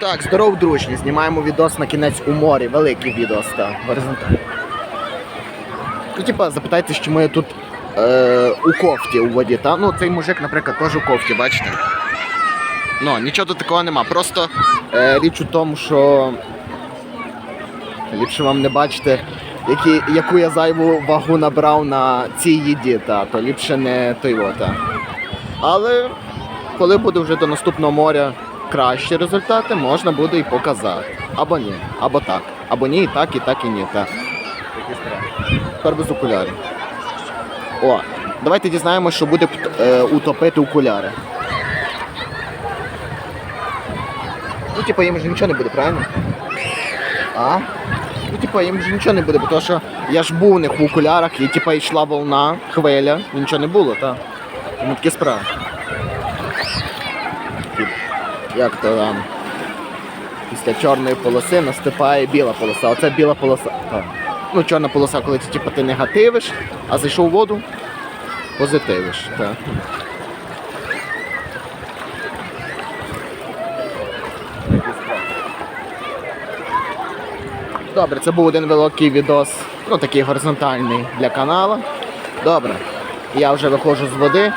Так, здоров, дружні. Знімаємо відос на кінець у морі. Великий відос, так, горизонтальний. Ну, типа, запитайтесь, чому я тут е, у кофті у воді, та? Ну, цей мужик, наприклад, теж у кофті, бачите? Ну, нічого тут такого нема. Просто е, річ у тому, що ліпше вам не бачите, які, яку я зайву вагу набрав на цій їді, та, то ліпше не той во, та. Але коли буде вже до наступного моря кращі результати, можна буде і показати. Або ні, або так. Або ні, і так, і так, і ні. Так. Тепер без окулярів. О, давайте дізнаємося, що буде е, утопити окуляри. Ну, типа, їм же нічого не буде, правильно? А? Ну, типа, їм же нічого не буде, бо то, що я ж був у них в окулярах, і типа йшла волна, хвиля, і нічого не було, так. Тому такі справи. Як то там? Після чорної полоси наступає біла полоса. Оце біла полоса. Ну, чорна полоса, коли ти, типу, ти негативиш, а зайшов у воду, позитивиш. Так. Добре, це був один великий відос, ну такий горизонтальний для каналу. Добре, я вже виходжу з води,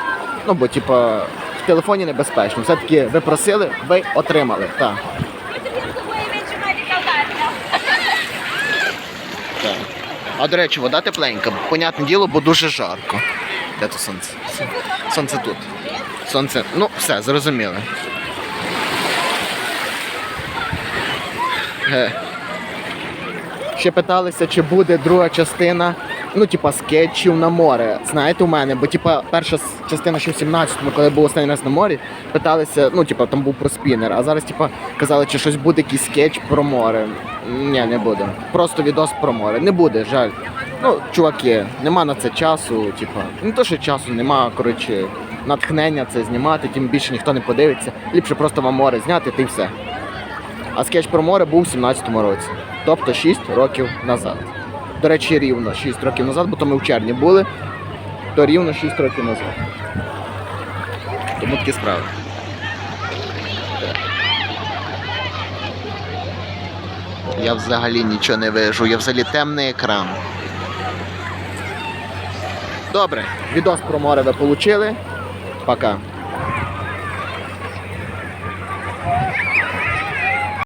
ну бо типа в телефоні небезпечно. Все-таки ви просили, ви отримали. Так. А до речі, вода тепленька, понятне діло, бо дуже жарко. Де то сонце? Сонце тут. Сонце. Ну, все, зрозуміли. Е. Ще питалися, чи буде друга частина, ну, типа, скетчів на море. Знаєте, у мене, бо типа перша частина ще в 17-му, коли був останній раз на морі, питалися, ну, типа, там був про спінер, а зараз, типа, казали, чи щось буде якийсь скетч про море. Ні, не буде. Просто відос про море. Не буде, жаль. Ну, чуваки, нема на це часу, типа, не то, що часу, нема, коротше, натхнення це знімати, тим більше ніхто не подивиться. Ліпше просто вам море зняти, й все. А скетч про море був у 17-му році. Тобто 6 років назад. До речі, рівно 6 років назад, бо то ми в червні були, то рівно 6 років назад. Тому такі справи. Я взагалі нічого не вижу, я взагалі темний екран. Добре, відос про море ви отримали. Пока.